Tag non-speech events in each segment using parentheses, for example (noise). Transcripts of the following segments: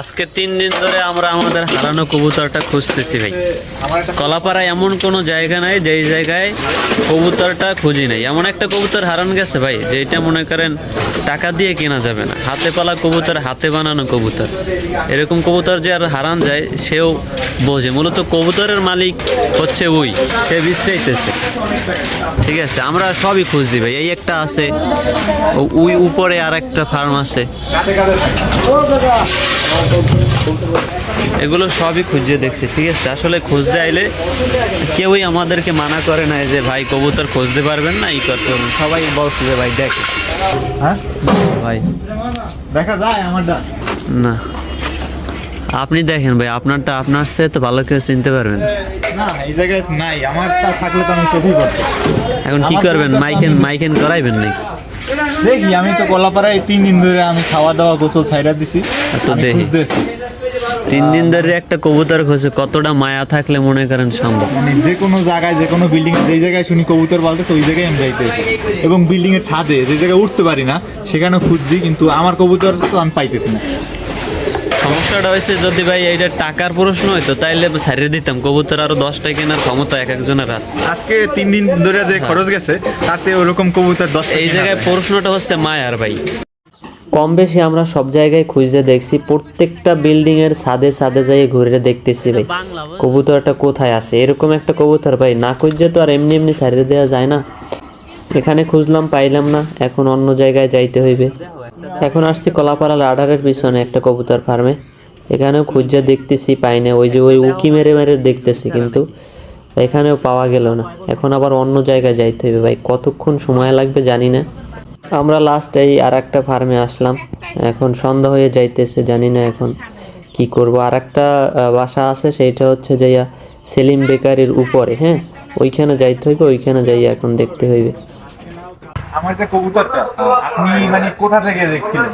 আজকে তিন দিন ধরে আমরা আমাদের হারানো কবুতরটা খুঁজতেছি ভাই। কলাপাড়া এমন কোনো জায়গা নাই, যেই জায়গায় কবুতরটা খুঁজি নাই। এমন একটা কবুতর হারান গেছে ভাই যেটা মনে করেন টাকা দিয়ে কেনা যাবে না। হাতে পালা কবুতর, হাতে বানানো কবুতর। এরকম কবুতর যে আর হারান যায়, সেও বোঝে। মূলত কবুতরের মালিক হচ্ছে ওই, সে বিশ্রাইতেছে। ঠিক আছে, আমরা সবই খুঁজছি ভাই। এই একটা আছে, ওই উপরে আর একটা ফার্ম আছে। এগুলো সবই খুঁজে দেখছি ঠিক আছে? আসলে খুঁজতে আইলে কেউই আমাদেরকে মানা করে না যে ভাই কবুতর খুঁজতে পারবেন না ই করতে পারবেন সবাই বলছে যে ভাই দেখে। হ্যাঁ? ভাই। দেখা যায় আমারটা। না। আপনি দেখেন ভাই আপনারটা আপনার সে তো ভালো কেউ চিনতে পারবেন না। এই জায়গায় নাই। আমারটা থাকলে তো আমি এখন কি করবেন? মাইকেন মাইকেন করাইবেন নাকি? দেখি আমি তো কলাপাড়ায় তিন দিন ধরে আমি খাওয়া দাওয়া গোসল ছাইরা দিছি। তো দেখি। তিন দিন ধরে একটা কবুতর খোঁজে কতটা মায়া থাকলে মনে করেন সম্ভব? মানে যে কোনো জায়গায় যে কোনো বিল্ডিং যে জায়গায় শুনি কবুতর বলতেছে ওই জায়গায় আমি যাইতে এবং বিল্ডিং এর ছাদে যে জায়গায় উঠতে পারি না সেখানে খুঁজছি কিন্তু আমার কবুতর তো আমি পাইতেছি না। সমস্যাটা হয়েছে যদি ভাই এইটা টাকার প্রশ্ন হইতো তাইলে ছাড়িয়ে দিতাম। কবুতর আরও দশটা কেনার ক্ষমতা এক একজনের আছে। আজকে তিন দিন ধরে যে খরচ গেছে তাতে ওরকম কবুতর দশ এই জায়গায় প্রশ্নটা হচ্ছে মায়ার ভাই। কম বেশি আমরা সব জায়গায় খুঁজে দেখছি প্রত্যেকটা বিল্ডিং এর ছাদে ছাদে যাই ঘুরে দেখতেছি ভাই। কবুতরটা কোথায় আছে? এরকম একটা কবুতর ভাই না খুঁজছে তো আর এমনি এমনি সারিয়ে দেওয়া যায় না। এখানে খুঁজলাম পাইলাম না এখন অন্য জায়গায় যাইতে হইবে। এখন আসছি কলাপাড়া লাডারের পিছনে একটা কবুতর ফার্মে। এখানেও খুঁজে দেখতেছি পাই না ওই যে ওই উকি মেরে মেরে দেখতেছি কিন্তু এখানেও পাওয়া গেল না। এখন আবার অন্য জায়গায় যাইতে হবে ভাই, কতক্ষণ সময় লাগবে জানি না। আমরা লাস্ট এই আর একটা ফার্মে আসলাম। এখন সন্ধ্যা হয়ে যাইতেছে, জানি না এখন কি করব। আর একটা বাসা আছে, সেইটা হচ্ছে যাইয়া সেলিম বেকারির উপরে হ্যাঁ? ওইখানে যাইতে হইবে, ওইখানে যাইয়া এখন দেখতে হইবে। আমার যে কবুতরটা আপনি মানে কোথা থেকে দেখছিলেন?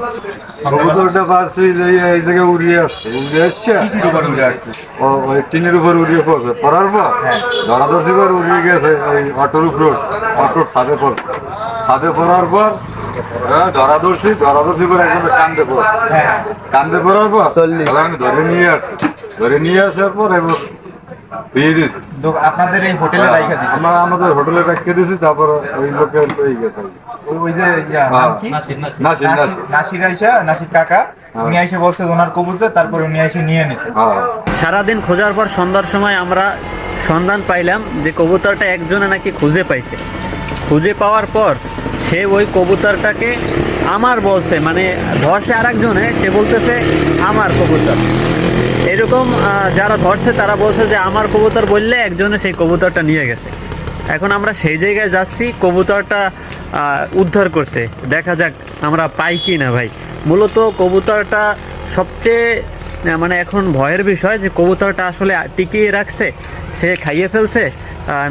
কবুতরটা পাচ্ছি যে এই জায়গায় উড়িয়ে আসছে উড়িয়ে আসছে? কিসের উপর উড়ে আসছে? ও ওই টিনের উপর উড়িয়ে পড়বে। পড়ার পর? ধরা ধরছি পর উড়িয়ে গেছে ওই অটোর উপর অটোর ছাদে পড়ছে ছাদে পড়ার পর হ্যাঁ, ধরা ধরছি ধরা ধরছি পর একদম কান্দে পড়। কান্দে পড়ার পর ধরে নিয়ে আসছি। ধরে নিয়ে আসার পর এবার দিয়ে আপনাদের এই হোটেলে রাইখা দিছে আমরা আমাদের হোটেলে রেখে দিয়েছি তারপর ওই লোকের ওই গেছে। ওই- ওই যে হ্যাঁ। নাসির নাসির। আইসা নাসির কাকা উনি আইসে বলছে ওনার কবুতর তারপর উনি আইসে নিয়ে নিছে হ্যাঁ। সারাদিন খোঁজার পর সন্ধ্যার সময় আমরা সন্ধান পাইলাম যে কবুতরটা একজনে নাকি খুঁজে পাইছে। খুঁজে পাওয়ার পর সে ওই কবুতরটাকে আমার বলছে মানে ধরছে আর একজনে সে বলতেছে আমার কবুতর। এরকম যারা ধরছে, তারা বলছে যে আমার কবুতর বললে একজনে সেই কবুতরটা নিয়ে গেছে। এখন আমরা সেই জায়গায় যাচ্ছি কবুতরটা উদ্ধার করতে। দেখা যাক আমরা পাই কি না ভাই। মূলত কবুতরটা সবচেয়ে মানে এখন ভয়ের বিষয় যে কবুতরটা আসলে টিকিয়ে রাখছে, সে খাইয়ে ফেলছে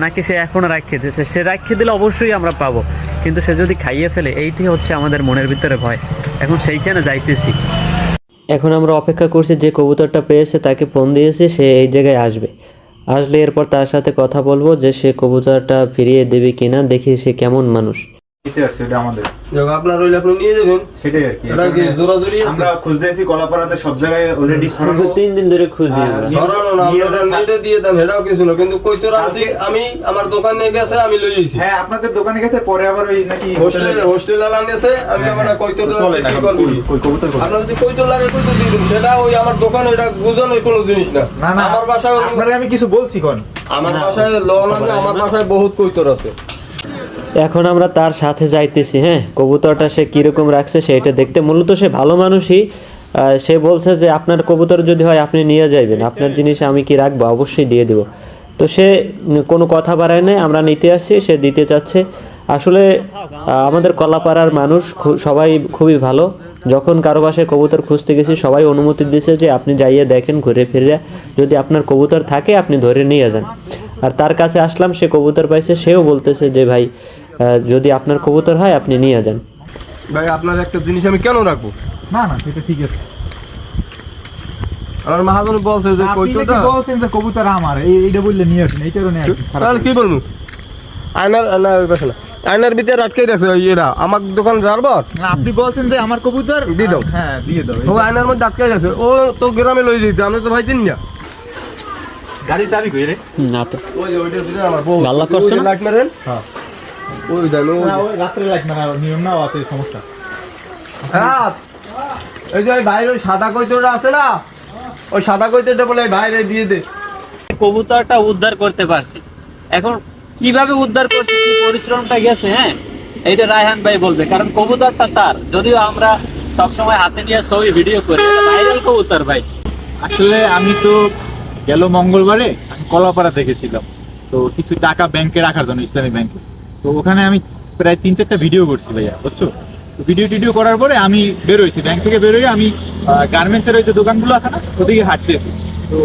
নাকি সে এখনও রাখিয়ে দিয়েছে? সে রাখিয়ে দিলে অবশ্যই আমরা পাবো। কিন্তু সে যদি খাইয়ে ফেলে, এইটি হচ্ছে আমাদের মনের ভিতরে ভয়। এখন সেইখানে যাইতেছি। এখন আমরা অপেক্ষা করছি যে কবুতরটা পেয়েছে, তাকে ফোন দিয়েছে, সে এই জায়গায় আসবে। আসলে এরপর তার সাথে কথা বলব যে সে কবুতরটা ফিরিয়ে দেবে কিনা, দেখি সে কেমন মানুষ। দিতে আসছে এটা আমাদের। যাক, আপনার রইলে আপনি নিয়ে যাবেন। সেটাই আর কি। এটা কি জোরাজুরি আছে? আমরা খুঁজতেছি কলাপাড়াতে সব জায়গায় অলরেডি (laughs) তিন দিন ধরে খুঁজি। আমরা না নিয়ে নিতে দিয়ে দেন এটাও কিছু না। কিন্তু কই তো রাখছি আমি আমার দোকানে গেছে আমি লই আইছি। হ্যাঁ আপনাদের দোকানে গেছে পরে আবার ওই নাকি হোস্টেলে হোস্টেল আলা নিয়েছে আমি হ্যাঁ, কই তো তো চলে না কই- কই কবুতর কই? আপনার যদি কই তো লাগে কই তো দিয়ে দিন। সেটা ওই আমার দোকান এটা বুঝানোর কোনো জিনিস না। আমার বাসায় আপনারে আমি কিছু বলছি কোন? আমার বাসায় লন আছে আমার বাসায় বহুত কৈতর আছে। এখন আমরা তার সাথে যাইতেছি হ্যাঁ? কবুতরটা সে কীরকম রাখছে সেটা দেখতে। মূলত সে ভালো মানুষই। সে বলছে যে, আপনার কবুতর যদি হয়, আপনি নিয়ে যাইবেন। আপনার জিনিস আমি কি রাখব? অবশ্যই দিয়ে দেবো। তো সে কোনো কথা বাড়ায় নাই। আমরা নিতে আসছি, সে দিতে চাচ্ছে আসলে আমাদের কলাপাড়ার মানুষ সবাই খুবই ভালো। যখন কারও বাসায় কবুতর খুঁজতে গেছি, সবাই অনুমতি দিয়েছে যে, আপনি যাইয়ে দেখেন, ঘুরে ফিরে। যদি আপনার কবুতর থাকে, আপনি ধরে নিয়ে যান। আর তার কাছে আসলাম, সে কবুতর পাইছে। সেও বলতেছে যে, ভাই যদি আপনার কবুতর হয় আপনি নিয়ে যান। ভাই আপনার একটা জিনিস আমি কেন রাখব? না না সেটা ঠিক আছে। আমার মহাজন বলছে যে আপনি বলছেন যে কবুতর আমার এইটা বললে নিয়ে আসেন এইটারও নিয়ে আসেন তাহলে কি বলব? আয়নার না ওই পাশে না। আয়নার ভিতরে আটকে রাখছে ওই এরা আমার দোকান যাব না, আপনি বলছেন যে আমার কবুতর দিয়ে দাও। হ্যাঁ দিয়ে দাও ও আয়নার মধ্যে আটকে রাখছে ও তো গ্রামে লই যেতে আমি তো ভাই চিনি না। গাড়ি চাবি কই রে? না তো। ওই যে ওইটার ভিতরে আমার বউ গাল্লা করছে না? লাইট মারেন। হ্যাঁ। ওই ওই রাত্রে মানে নিয়ম না আছে সমস্যা। হ্যাঁ এই যে ওই বাইরে ওই সাদা কৈতরটা আছে না ওই সাদা কৈতরটা বলে এই বাইরে দিয়ে দে। কবুতরটা উদ্ধার করতে পারছি। এখন কীভাবে উদ্ধার করছি কি পরিশ্রমটা গেছে হ্যাঁ? এইটা রায়হান ভাই বলবে কারণ কবুতরটা তার। যদিও আমরা সবসময় হাতে নিয়ে ছবি ভিডিও করি ভাইরাল কবুতর ভাই। আসলে আমি তো গেল মঙ্গলবারে আমি কলাপাড়া দেখেছিলাম। তো কিছু টাকা ব্যাংকে রাখার জন্য ইসলামী ব্যাংকে তো ওখানে আমি প্রায় তিন চারটা ভিডিও করছি ভাইয়া, বুঝছ? ভিডিও টিডিও করার পরে আমি বেরোইছি ব্যাংক থেকে বেরোই আমি গার্মেন্টসের ওই যে দোকানগুলো আছে না, ওদিকে হাঁটতেছি। তো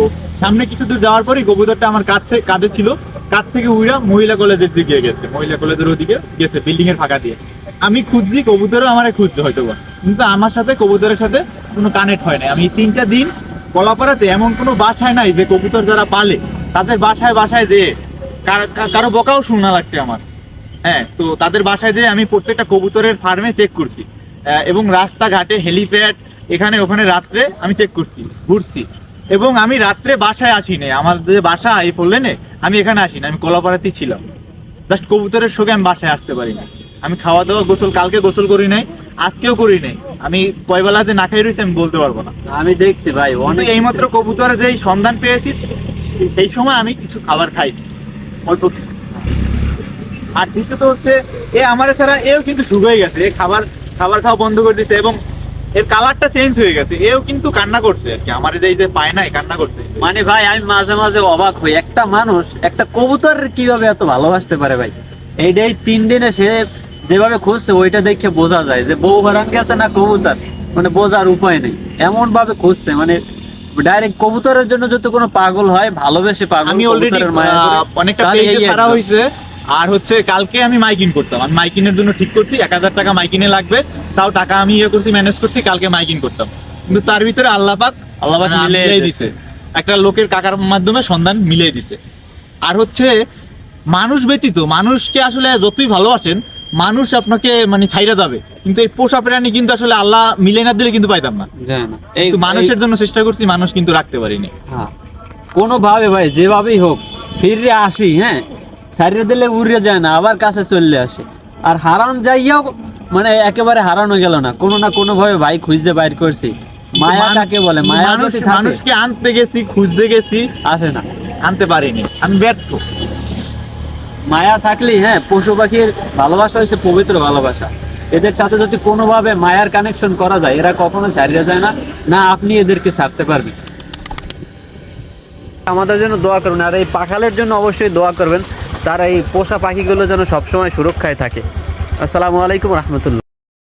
সামনে কিছু দূর যাওয়ার পরে কবুতরটা আমার কাছ কাঁধে ছিল, কাঁধ থেকে উইরা মহিলা কলেজের দিকে গেছে, মহিলা কলেজের ওদিকে গেছে বিল্ডিং এর ফাঁকা দিয়ে। আমি খুঁজছি, কবুতরও আমার খুঁজছে হয়তো কিন্তু আমার সাথে, কবুতরের সাথে কোনো কানেক্ট হয় না আমি তিনটা দিন কলাপাড়াতে এমন কোনো বাসায় নাই যে কবুতর যারা পালে, তাদের বাসায় বাসায় যে কারও বকাও শোনা লাগছে আমার। হ্যাঁ তো তাদের বাসায় যে আমি প্রত্যেকটা কবুতরের ফার্মে চেক করছি। এবং রাস্তাঘাটে হেলিপ্যাড এখানে ওখানে রাত্রে আমি চেক করছি ঘুরছি। এবং আমি রাত্রে বাসায় আসি নাই আমার যে বাসা এই পড়লেনে আমি এখানে আসি না আমি কলাপাড়াতেই ছিলাম। জাস্ট কবুতরের সঙ্গে আমি বাসায় আসতে পারি না আমি খাওয়া দাওয়া গোসল কালকে গোসল করি নাই আজকেও করি নাই। আমি কয়বেলা যে না খাই রয়েছি আমি বলতে পারব না। আমি দেখছি ভাই অনেক এইমাত্র কবুতরের যেই সন্ধান পেয়েছি সেই সময় আমি কিছু খাবার খাইছি। অল্প কিছু। আর দ্বিতীয়ত হচ্ছে এ আমার ছাড়া এও কিন্তু শুকিয়ে গেছে। এ খাবার খাবার খাওয়া বন্ধ করে দিয়েছে এবং এর কালারটা চেঞ্জ হয়ে গেছে। এও কিন্তু কান্না করছে আর কি। আমার এই যে পায় নাই কান্না করছে। মানে ভাই আমি মাঝে মাঝে অবাক হই। একটা মানুষ একটা কবুতর কীভাবে এত ভালোবাসতে পারে ভাই? এইটাই তিন দিনে সে যেভাবে খুঁজছে ওইটা দেখে বোঝা যায় যে বউ হারান গেছে না কবুতর। মানে বোঝার উপায় নেই। এমন ভাবে খুঁজছে। মানে ডাইরেক্ট কবুতরের জন্য যদি কোনো পাগল হয় ভালোবেসে পাগল আমি অলরেডি অনেকটা ছাড়া একজন। আর হচ্ছে কালকে আমি মাইকিং করতাম। আমি মাইকিনের জন্য ঠিক করছি এক হাজার টাকা মাইকিনে লাগবে। তাও টাকা আমি ইয়ে করছি ম্যানেজ করছি কালকে মাইকিং করতাম। কিন্তু তার ভিতরে আল্লাহ পাক আল্লাহ পাক মানে মিলিয়ে। দিছে। একটা লোকের কাকার মাধ্যমে সন্ধান মিলিয়ে দিছে। আর হচ্ছে মানুষ ব্যতীত মানুষকে আসলে যতই ভালোবাসেন মানুষ আপনাকে মানে ছাইরা যাবে। কিন্তু এই পোষা প্রাণী কিন্তু আসলে আল্লাহ মিলে না দিলে কিন্তু পাইতাম না। এই মানুষের জন্য চেষ্টা করছি মানুষ কিন্তু রাখতে পারিনি। হ্যাঁ। কোনোভাবে ভাই যেভাবেই হোক ফিরে আসি হ্যাঁ? ছাড়িয়ে দিলে উড়ে যায় না আবার কাছে চলে আসে। আর হারান যাইয়াও মানে একেবারে হারানো গেল না কোনো না কোনো ভাবে ভাই খুঁজতে বাইর করছি। মায়া কাকে বলে? মায়া মানুষকে আনতে গেছি খুঁজতে গেছি আসে না। আনতে পারিনি আমি ব্যর্থ। মায়া থাকলেই হ্যাঁ পশু পাখির ভালোবাসা হচ্ছে পবিত্র ভালোবাসা। এদের সাথে যদি কোনোভাবে মায়ার কানেকশন করা যায় এরা কখনো ছাড়িয়ে যায় না না আপনি এদেরকে ছাড়তে পারবেন। আমাদের জন্য দোয়া করবেন আর এই পাখালের জন্য অবশ্যই দোয়া করবেন। তার এই পোষা পাখিগুলো যেন সবসময় সুরক্ষায় থাকে। আসসালামু আলাইকুম রহমতুল্লাহ।